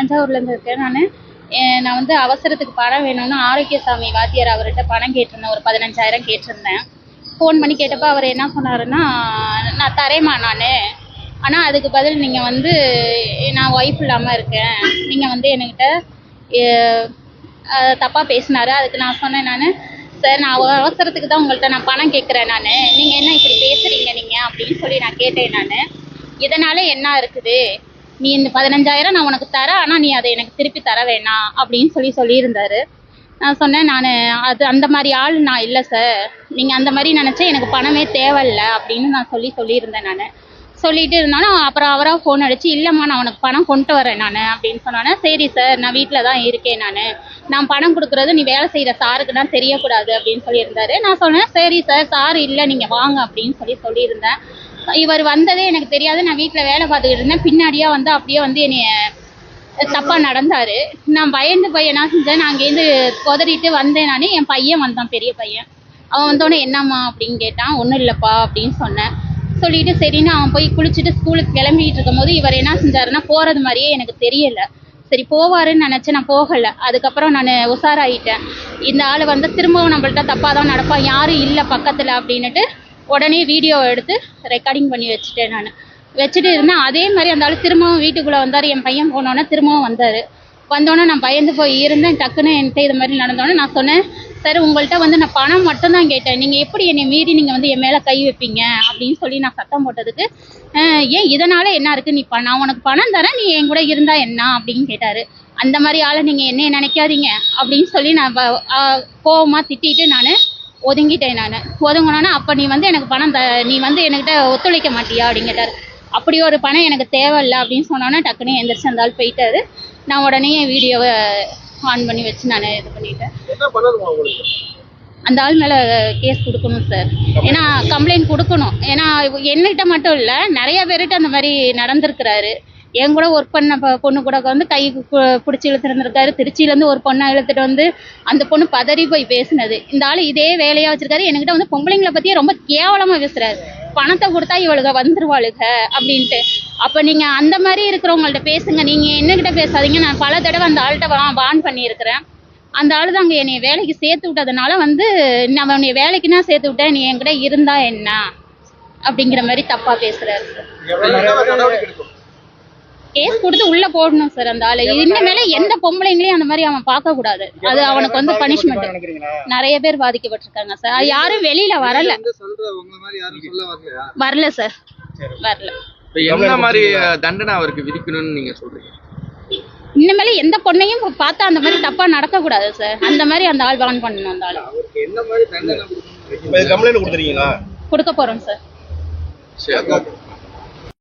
தஞ்சாவூர்லேருந்து இருக்கேன். நான் நான் வந்து அவசரத்துக்கு பணம் வேணும்னு ஆரோக்கியசாமி வாத்தியார் அவர்கிட்ட பணம் கேட்டிருந்தேன். ஒரு பதினஞ்சாயிரம் கேட்டிருந்தேன். ஃபோன் பண்ணி கேட்டப்போ அவர் என்ன சொன்னாருன்னா நான் தரேம்மா நான். ஆனால் அதுக்கு பதில் நீங்கள் வந்து நான் ஒய்ஃப் இல்லாமல் இருக்கேன். நீங்கள் வந்து என்கிட்ட தப்பாக பேசினாரு. அதுக்கு நான் சொன்னேன் நான் சார் நான் அவசரத்துக்கு தான் உங்கள்கிட்ட நான் பணம் கேட்குறேன் நான். நீங்கள் என்ன இப்படி பேசுகிறீங்க நீங்கள் அப்படின்னு சொல்லி நான் கேட்டேன் நான். இதனால் என்ன இருக்குது? நீ இந்த பதினஞ்சாயிரம் நான் உனக்கு தரேன் ஆனால் நீ அதை எனக்கு திருப்பி தர வேணாம் அப்படின்னு சொல்லி சொல்லியிருந்தாரு. நான் சொன்னேன் நான் அது அந்த மாதிரி ஆள் நான் இல்லை சார் நீங்கள் அந்த மாதிரி நினச்சா எனக்கு பணமே தேவையில்ல அப்படின்னு நான் சொல்லி சொல்லியிருந்தேன் நான். சொல்லிட்டு இருந்தாலும் அப்புறம் அவராக ஃபோன் அடிச்சு இல்லைம்மா நான் உனக்கு பணம் கொண்டு வரேன் நான் அப்படின்னு சொன்னோன்னே சரி சார் நான் வீட்டில் தான் இருக்கேன் நான். நான் பணம் கொடுக்குறது நீ வேலை செய்கிற சாருக்கு தான் தெரியக்கூடாது அப்படின்னு சொல்லியிருந்தாரு. நான் சொன்னேன் சரி சார் சார் இல்லை நீங்கள் வாங்க அப்படின்னு சொல்லி சொல்லியிருந்தேன். இவர் வந்ததே எனக்கு தெரியாது. நான் வீட்டில் வேலை பார்த்துக்கிட்டு இருந்தேன். பின்னாடியே வந்து அப்படியே வந்து என்னைய தப்பாக நடந்தார். நான் பயந்து போய் என்ன செஞ்சேன்? நான் அங்கேருந்து குதறிட்டு வந்தேன் நான். என் பையன் வந்தான் பெரிய பையன். அவன் வந்தோடனே என்னம்மா அப்படின்னு கேட்டான். ஒன்றும் இல்லைப்பா அப்படின்னு சொன்னேன். சொல்லிட்டு சரின்னு அவன் போய் குளிச்சுட்டு ஸ்கூலுக்கு கிளம்பிட்டு இருக்கும்போது இவர் என்ன செஞ்சாருன்னா போகிறது மாதிரியே எனக்கு தெரியல. சரி போவாருன்னு நினச்சி நான் போகலை. அதுக்கப்புறம் நான் உஷாராயிட்டேன். இந்த ஆள் வந்து திரும்பவும் நம்மள்ட்ட தப்பாக தான் நடப்பான். யாரும் இல்லை பக்கத்தில் அப்படின்னுட்டு உடனே வீடியோ எடுத்து ரெக்கார்டிங் பண்ணி வச்சுட்டேன் நான். வச்சுட்டு இருந்தேன். அதே மாதிரி அந்த ஆள் திரும்பவும் வீட்டுக்குள்ளே வந்தார். என் பையன் போனோன்னே திரும்பவும் வந்தார். வந்தோடனே நான் பயந்து போய் இருந்தேன். டக்குன்னு என்கிட்ட இது மாதிரி நடந்தோடனே நான் சொன்னேன் சார் உங்கள்கிட்ட வந்து நான் பணம் மட்டும்தான் கேட்டேன். நீங்கள் எப்படி என்னை மீறி நீங்கள் வந்து என் மேலே கை வைப்பீங்க? அப்படின்னு சொல்லி நான் சத்தம் போட்டதுக்கு ஏன் இதனால் என்ன இருக்குது நீ நான் உனக்கு பணம் தரேன் நீ என் கூட இருந்தால் என்ன? அப்படின்னு கேட்டார். அந்த மாதிரி ஆளை நீங்கள் என்னைய நினைக்காதீங்க அப்படின்னு சொல்லி நான் கோவமாக திட்டிட்டு நான் ஒதுங்கிட்டேன் நான். ஒதுங்கினோன்னே அப்போ நீ வந்து எனக்கு பணம் த நீ வந்து என்கிட்ட ஒத்துழைக்க மாட்டியா அப்படின்னு கேட்டார் அப்படி ஒரு பணம் எனக்கு தேவையில்ல அப்படின்னு சொன்னோன்னே டக்குன்னு எந்திரிச்சு அந்த ஆள் போயிட்டாரு. நான் உடனே வீடியோவை ஆன் பண்ணி வச்சு நான் இது பண்ணிட்டேன். அந்த ஆள் மேலே கேஸ் கொடுக்கணும் சார் ஏன்னா கம்ப்ளைண்ட் கொடுக்கணும். ஏன்னா என்கிட்ட மட்டும் இல்லை நிறைய பேர்கிட்ட அந்த மாதிரி நடந்திருக்கிறாரு. என் கூட ஒர்க் பண்ண பொண்ணு கூட வந்து கை பிடிச்சி இழுத்துருந்துருக்காரு. திருச்சியிலேருந்து ஒரு பொண்ணை இழுத்துட்டு வந்து அந்த பொண்ணு பதறி போய் பேசினது. இந்த ஆள் இதே வேலையாக வச்சிருக்காரு. என்கிட்ட வந்து பொம்பளைங்களை பற்றியே ரொம்ப கேவலமாக பேசுகிறாரு பணத்தை கொடுத்தா இவளுக வந்துருவாளுக அப்படின்ட்டு. அப்போ நீங்கள் அந்த மாதிரி இருக்கிறவங்கள்ட்ட பேசுங்க. நீங்கள் என்னகிட்ட பேசாதீங்க. நான் பல தடவை அந்த ஆள்கிட்ட வா வான் பண்ணியிருக்கிறேன். அந்த ஆள் தான் அங்கே என்னை வேலைக்கு சேர்த்து விட்டதுனால வந்து நான் உன்னை வேலைக்குன்னா சேர்த்து விட்டேன். நீ என்கிட்ட இருந்தா என்ன? அப்படிங்கிற மாதிரி தப்பாக பேசுறாரு சார் என்ன நடவடிக்கை எடுக்கணும் கேஸ் கொடுத்து உள்ள போடணும் சார் அந்த ஆளு. இனிமேல எந்த பொம்பளைங்களையும் அந்த மாதிரி அவன் பார்க்க கூடாது. அது அவனுக்கு வந்து பனிஷ்மெண்ட் நிறைய பேர் பாதிக்கப்பட்டிருக்காங்க சார். யாரும் வெளியில வரல. வரல சார். வரல. என்ன மாதிரி தண்டனை அவருக்கு விதிக்கணும்னு நீங்க சொல்றீங்க? இனிமேல எந்த பொண்ணையும் பார்த்தா அந்த மாதிரி தப்பா நடக்கக்கூடாது சார். அந்த மாதிரி அந்த ஆள் வான் பண்ணணும் அந்த ஆள். அவருக்கு என்ன மாதிரி கொடுக்க போறோம் சார். சரி